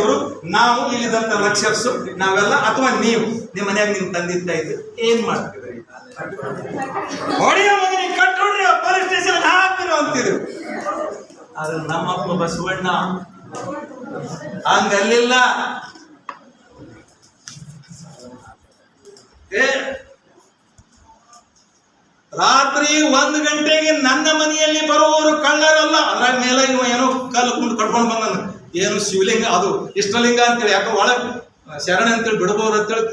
ಅವರು, ನಾವು ಇಲ್ಲಿದಂತ ಲಕ್ಷರ್ಸು ನಾವೆಲ್ಲ ಅಥವಾ ನೀವು, ನಿಮ್ಮ ಮನೆಯಾಗ ನೀವು ತಂದಿದ್ದ ಇದ್ದು ಏನ್ ಮಾಡ್ತಿದ್ರಿ ಹೊಡೆಯ ಪೊಲೀಸ್ ಸ್ಟೇಷನ್ ಹಾಕಿರು ಅಂತಿದ್ರು. ಆದ್ರೆ ನಮ್ಮಪ್ಪ ಬಸವಣ್ಣ, ಹಂಗಲ್ಲಿಲ್ಲ. ರಾತ್ರಿ ಒಂದ್ ಗಂಟೆಗೆ ನನ್ನ ಮನೆಯಲ್ಲಿ ಬರುವವರು ಕಳ್ಳರಲ್ಲ. ಅದ್ರ ಮೇಲೆ ಇವ ಏನೋ ಕಲ್ಲು ಕುಂಡು ಕಟ್ಕೊಂಡು ಬಂದನ. ಏನು ಶಿವಲಿಂಗ, ಅದು ಇಷ್ಟಲಿಂಗ ಅಂತೇಳಿ, ಯಾಕೋ ಒಳ ಶರಣ ಅಂತೇಳಿ ಬಿಡಬಹುದು ಅಂತೇಳಿ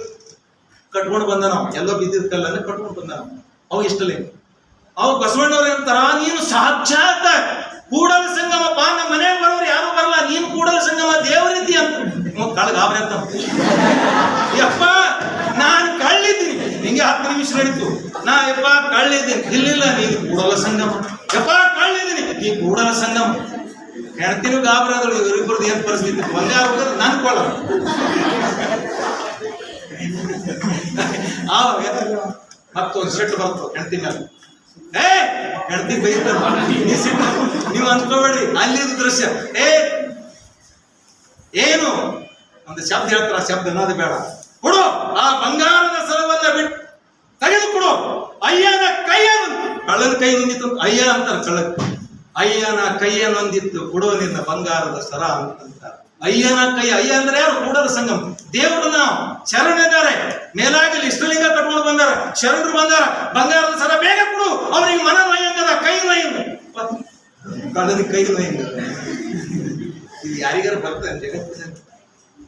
ಕಟ್ಕೊಂಡು ಬಂದ ನಾವು. ಎಲ್ಲೋ ಬಿದ್ದಿದ್ದ ಕಲ್ಲನ್ನು ಕಟ್ಕೊಂಡು ಬಂದ ನಾವು. ಅವು ಇಷ್ಟಲಿಂಗ. ಅವು ಬಸವಣ್ಣವ್ರು ಅಂತಾರ ನೀನು ಸಾಕ್ಷಾತ್ ಕೂಡಲ ಸಂಗಮಪ್ಪ ನಮ್ಮ ಮನೆಗೆ ಬರೋರು ಯಾರು ಬರಲ್ಲ, ನೀನು ಕೂಡಲ ಸಂಗಮ ದೇವರಿದ್ದಿ ಅಂತ. ಕಳ್ಳ ಗಾಬರಿ ಅಂತ ಯಪ್ಪ, ನಾನು ಕಳ್ಳಿದ್ದೀನಿ. ಹಿಂಗೆ ಹತ್ತು ನಿಮಿಷ ನಡೀತು. ನಾ, ಯಪ್ಪ, ಕಳ್ಳಿದ್ದೀನಿ. ಇಲ್ಲಿಲ್ಲ ನೀನು ಕೂಡಲ ಸಂಗಮ. ಯಪ್ಪ, ಕಳ್ಳಿದ್ದೀನಿ. ನೀ ಕೂಡಲ ಸಂಗಮ. ಹೆಣ್ತಿನೂ ಗಾಬರಿ ಆದಳು ಇವರಿಬ್ಬರದ್ದು ಏನ್ ಪರಿಸ್ಥಿತಿ? ಒಂದೇ ಹೋಗೋದು ನನ್ ಕೊಳ ಮತ್ತೊಂದು ಸೆಟ್ ಬರ್ತು ಹೆಂಡತಿ ಮೇಲೆ. ಏ, ಹೆಂಡತಿ ಬೈತಾರ. ಸಿಟ್ಟು ನೀವು ಅನ್ಕೋಬೇಡಿ ಅಲ್ಲಿದ್ದು ದೃಶ್ಯ. ಏ, ಏನು? ಒಂದು ಶಬ್ದ ಹೇಳ್ತಾರ ಶಬ್ದ ಅನ್ನೋದು ಬೇಡ. ಕೊಡು, ಆ ಬಂಗಾರದ ಸರವನ್ನ ಬಿಟ್ಟು ತೆಗೆದು ಕೊಡು ಅಯ್ಯನ ಕೈಯನ್ನು ಕಳ್ಳನ ಕೈ ನಿಂತು, ಅಯ್ಯ ಅಂತಾರೆ ಕಳ್ಳ ಅಯ್ಯನ ಕೈಯನ್ನೊಂದಿತ್ತು ಕೊಡೋ ನಿನ್ನ ಬಂಗಾರದ ಸರ ಅಂತ ಅಯ್ಯನ ಕೈ, ಅಯ್ಯ ಅಂದ್ರೆ ಯಾರು? ಕೂಡರ ಸಂಗಮ. ದೇವರು ನಾವು. ಶರಣರಿದ್ದಾರೆ ಮೇಲಾಗಿ ಇಷ್ಟಲಿಂಗ ಕಟ್ಕೊಂಡು ಬಂದಾರ. ಶರಣರು ಬಂದಾರ. ಬಂಗಾರದ ಸರ ಬೇಗ ಕೊಡು. ಅವ್ರಿಗೆ ಮನ ನಯಂಗದ, ಕೈ ನಯಂಗ ಕಳ್ಳನ ಕೈ ನಯಂಗ ಇದು ಯಾರಿಗಾರ ಬರ್ತಾರೆ ಜಗತ್ತಿನಲ್ಲಿ.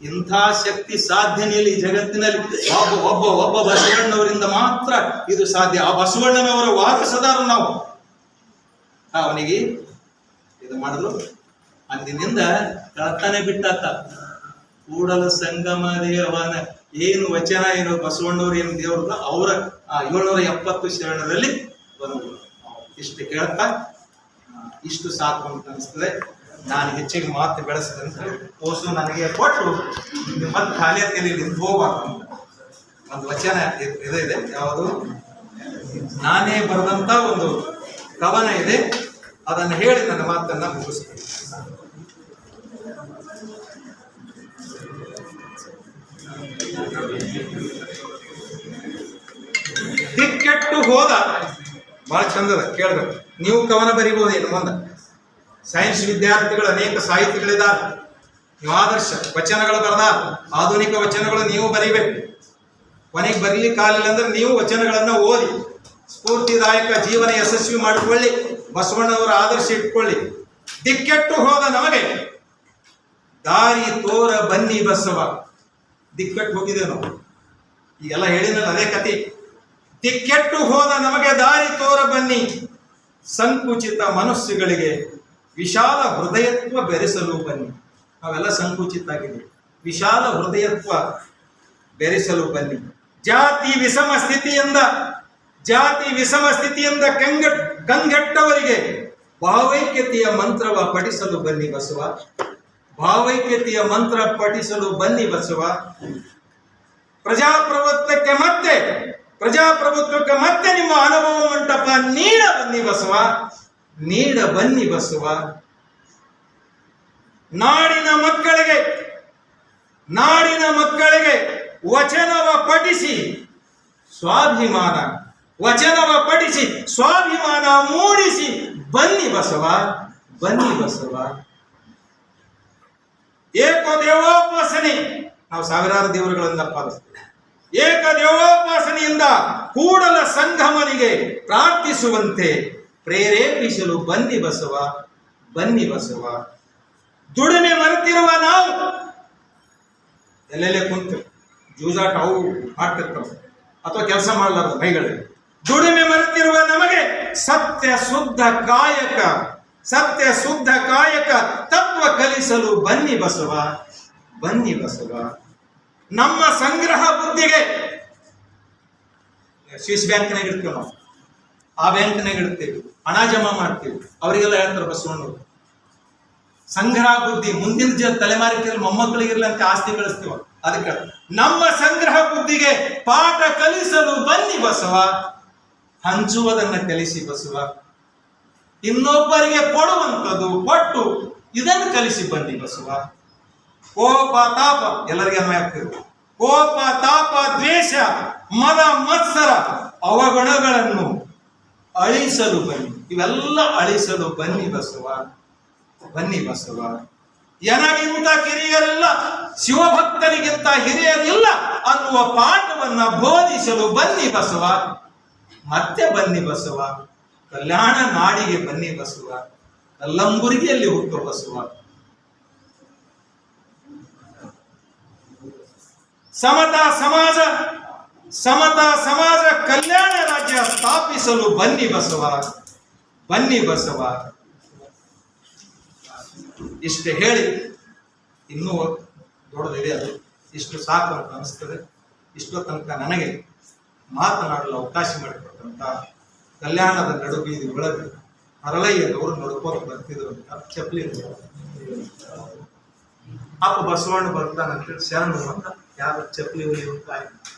ಇಂಥ ಶಕ್ತಿ ಈ ಜಗತ್ತಿನಲ್ಲಿ. ಒಬ್ಬ ಒಬ್ಬ ಒಬ್ಬ ಬಸವಣ್ಣವರಿಂದ ಮಾತ್ರ ಇದು ಸಾಧ್ಯ. ಆ ಬಸವಣ್ಣನವರ ವಾರಸದಾರ ನಾವು. ಅವನಿಗೆ ಇದು ಮಾಡಲು ಅಂದಿನಿಂದ ಕಳತನೆ ಬಿಟ್ಟಾತ. ಕೂಡಲ ಸಂಗಮ ದೇವನ ಏನು ವಚನ ಏನು ಬಸವಣ್ಣವ್ರು ಏನು ದೇವ್ರಲ್ಲ ಅವರ ಏಳ್ನೂರ ಎಪ್ಪತ್ತು ಶರಣರಲ್ಲಿ ಬಂದರು ಇಷ್ಟು ಕೇಳ್ತಾ ಇಷ್ಟು ಸಾಕು ಅಂತ ಅನಿಸ್ತದೆ. ನಾನು ಹೆಚ್ಚಿಗೆ ಮಾತು ಬೆಳೆಸಿದೆ ಅಂತ ಓಸು ನನಗೆ ಕೊಟ್ಟು ಮತ್ತೆ ಖಾಲಿ ನಿಂತು ಹೋಗ್ಬಾರ್ದು ಒಂದು ವಚನ ಇದೆ. ಯಾವುದು? ನಾನೇ ಬರೆದಂತ ಒಂದು ಕವನ ಇದೆ. ಅದನ್ನು ಹೇಳಿ ನನ್ನ ಮಾತನ್ನ ಮುಗಿಸ್ತೇನೆ. ದಿಕ್ಕೆಟ್ಟು ಹೋದ. ಬಹಳ ಚಂದದ ಕೇಳಬೇಕು. ನೀವು ಕವನ ಬರಿಬಹುದು ಇನ್ನು ಮುಂದೆ. ಸೈನ್ಸ್ ವಿದ್ಯಾರ್ಥಿಗಳು ಅನೇಕ ಸಾಹಿತಿಗಳಿದ್ದಾರೆ. ನೀವು ಆದರ್ಶ ವಚನಗಳು ಬರದ ಆಧುನಿಕ ವಚನಗಳು ನೀವು ಬರೀಬೇಕು. ಕೊನೆಗೆ ಬರೀಲಿಕ್ಕೆ ಆಗಲಿಲ್ಲ ಅಂದ್ರೆ ನೀವು ವಚನಗಳನ್ನ ಓದಿ. ಸ್ಫೂರ್ತಿದಾಯಕ ಜೀವನ ಯಶಸ್ವಿ ಮಾಡಿಕೊಳ್ಳಿ. ಬಸವಣ್ಣವರ ಆದರ್ಶ ಇಟ್ಕೊಳ್ಳಿ. ದಿಕ್ಕೆಟ್ಟು ಹೋದ ನಮಗೆ. ದಾರಿ ತೋರ ಬನ್ನಿ ಬಸವ. ದಿಕ್ಕೆಟ್ಟು ಹೋಗಿದೆ ನಾವು. ಈಗೆಲ್ಲ ಹೇಳಿದ್ರಲ್ಲ ಅದೇ ಕತೆ ದಿಕ್ಕೆಟ್ಟು ಹೋದ ನಮಗೆ ದಾರಿ ತೋರ ಬನ್ನಿ. ಸಂಕುಚಿತ ಮನಸ್ಸುಗಳಿಗೆ ವಿಶಾಲ ಹೃದಯತ್ವ ಬೆರೆಸಲು ಬನ್ನಿ. ನಾವೆಲ್ಲ ಸಂಕುಚಿತ ಆಗಿದೆ ವಿಶಾಲ ಹೃದಯತ್ವ ಬೆರೆಸಲು ಬನ್ನಿ. ಜಾತಿ ವಿಷಮ ಸ್ಥಿತಿಯಿಂದ ಜಾತಿ ವಿಷಮ ಸ್ಥಿತಿಯಿಂದ ಕಂಗೆಟ್, ಕಂಗೆಟ್ಟವರಿಗೆ ಭಾವೈಕ್ಯತೆಯ ಮಂತ್ರವ ಪಠಿಸಲು ಬನ್ನಿ ಬಸವ. ಭಾವೈಕ್ಯತೆಯ ಮಂತ್ರ ಪಠಿಸಲು ಬನ್ನಿ ಬಸವ. ಪ್ರಜಾಪ್ರಭುತ್ವಕ್ಕೆ ಮತ್ತೆ ಪ್ರಜಾಪ್ರಭುತ್ವಕ್ಕೆ ಮತ್ತೆ ನಿಮ್ಮ ಅನುಭವ ಮಂಟಪ ನೀಡ ಬನ್ನಿ ಬಸವ. ನೀಡ ಬನ್ನಿ ಬಸವ. ನಾಡಿನ ಮಕ್ಕಳಿಗೆ ನಾಡಿನ ಮಕ್ಕಳಿಗೆ ವಚನವ ಪಠಿಸಿ ಸ್ವಾಭಿಮಾನ. ವಚನವ ಪಠಿಸಿ, ಸ್ವಾಭಿಮಾನ ಮೂಡಿಸಿ. ಬನ್ನಿ ಬಸವ ಬನ್ನಿ ಬಸವ. ಏಕ ದೇವೋಪಾಸನೆ ನಾವು ಸಾವಿರಾರು ದೇವರುಗಳಿಂದ ಪಾಲಿಸ್ತೇವೆ ಏಕ ದೇವೋಪಾಸನೆಯಿಂದ ಕೂಡಲ ಸಂಗಮನಿಗೆ ಪ್ರಾರ್ಥಿಸುವಂತೆ ಪ್ರೇರೇಪಿಸಲು ಬನ್ನಿ ಬಸವ ಬನ್ನಿ ಬಸವ. ದುಡಿಮೆ ಮರೆತಿರುವ ನಾವು ಎಲ್ಲೆಲ್ಲೇ ಕುಂತು ಜೂಜಾಟ ಅವು ಹಾಕ್ತಿರ್ತಾವೆ ಅಥವಾ ಕೆಲಸ ಮಾಡಲಾರ್ದ ಮೈಗಳಿಗೆ ದುಡಿಮೆ ಮರೆತಿರುವ ನಮಗೆ ಸತ್ಯ ಶುದ್ಧ ಕಾಯಕ, ಸತ್ಯ ಶುದ್ಧ ಕಾಯಕ ತತ್ವ ಕಲಿಸಲು ಬನ್ನಿ ಬಸವ ಬನ್ನಿ ಬಸವ. ನಮ್ಮ ಸಂಗ್ರಹ ಬುದ್ಧಿಗೆ ಸ್ವಿಸ್ ಬ್ಯಾಂಕ್ನಾಗ ಇಡ್ತೀವಿ ನಾವು. ಆ ಬ್ಯಾಂಕ್ನಾಗ ಇಡ್ತೀವಿ. ಹಣ ಜಮಾ ಮಾಡ್ತೀವಿ. ಅವರಿಗೆಲ್ಲ ಹೇಳ್ತಾರೆ ಬಸವಣ್ಣವರು. ಸಂಗ್ರಹ ಬುದ್ಧಿ, ಮುಂದಿನ ಜ ತಲೆಮಾರಿಗೆ ಮೊಮ್ಮಕ್ಕಳಿಗಿರ್ಲಿ ಅಂತ ಆಸ್ತಿ ಗಳಿಸ್ತೀವ ಅದಕ್ಕೆ ನಮ್ಮ ಸಂಗ್ರಹ ಬುದ್ಧಿಗೆ ಪಾಠ ಕಲಿಸಲು ಬನ್ನಿ ಬಸವ. ಹಂಚುವುದನ್ನ ಕಲಿಸಿ ಬಸವ. ಇನ್ನೊಬ್ಬರಿಗೆ ಕೊಡುವಂಥದ್ದು ಕೊಟ್ಟು ಇದನ್ನು ಕಲಿಸಿ ಬನ್ನಿ ಬಸವ. ಕೋಪ, ತಾಪ, ಎಲ್ಲರಿಗೆ ಅನ್ವಯ ಕೋಪ, ತಾಪ, ದ್ವೇಷ, ಮದ, ಮತ್ಸರ, ಅವಗುಣಗಳನ್ನು ಅಳಿಸಲು ಬನ್ನಿ. ಇವೆಲ್ಲ ಅಳಿಸಲು ಬನ್ನಿ ಬಸವ. ಬನ್ನಿ ಬಸವ. ಎನಗಿಂತ ಕಿರಿಯರಿಲ್ಲ, ಶಿವಭಕ್ತರಿಗಿಂತ ಹಿರಿಯರಿಲ್ಲ ಅನ್ನುವ ಪಾಠವನ್ನ ಬೋಧಿಸಲು ಬನ್ನಿ ಬಸವ. ಮತ್ತೆ ಬನ್ನಿ ಬಸವ. ಕಲ್ಯಾಣ ನಾಡಿಗೆ ಬನ್ನಿ ಬಸವ. ಕಲ್ಲಂಬುರ್ಗಿಯಲ್ಲಿ ಹುಟ್ಟು ಬಸವ. ಸಮತಾ ಸಮಾಜ ಸಮತಾ ಸಮಾಜ ಕಲ್ಯಾಣ ರಾಜ್ಯ ಸ್ಥಾಪಿಸಲು ಬನ್ನಿ ಬಸವ. ಬನ್ನಿ ಬಸವ. ಇಷ್ಟು ಹೇಳಿ, ಇನ್ನೂ ದೊಡ್ಡದಿದೆ ಅದು. ಇಷ್ಟು ಸಾಕು ಅಂತ ಅನಿಸ್ತದೆ. ಇಷ್ಟೋ ತನಕ ನನಗೆ ಮಾತನಾಡಲು ಅವಕಾಶ ಮಾಡಿಕೊಟ್ಟಂತ ಕಲ್ಯಾಣದ ನಡುಬೀದಿ ಒಳಗೆ ಹರಳಯ್ಯನವರು ನಡ್ಕೊಂಡು ಬರ್ತಿದ್ರು ಅಂತ ಚಪ್ಪಲಿ ಅಪ್ಪ ಬಸವಣ್ಣ ಬರ್ತಾನಂತೇಳಿ ಶರಣರು ಅಂತ ಯಾರು ಚಪ್ಪಲಿ ಒಯ್ಯುವಂತ ಆಯ್ತು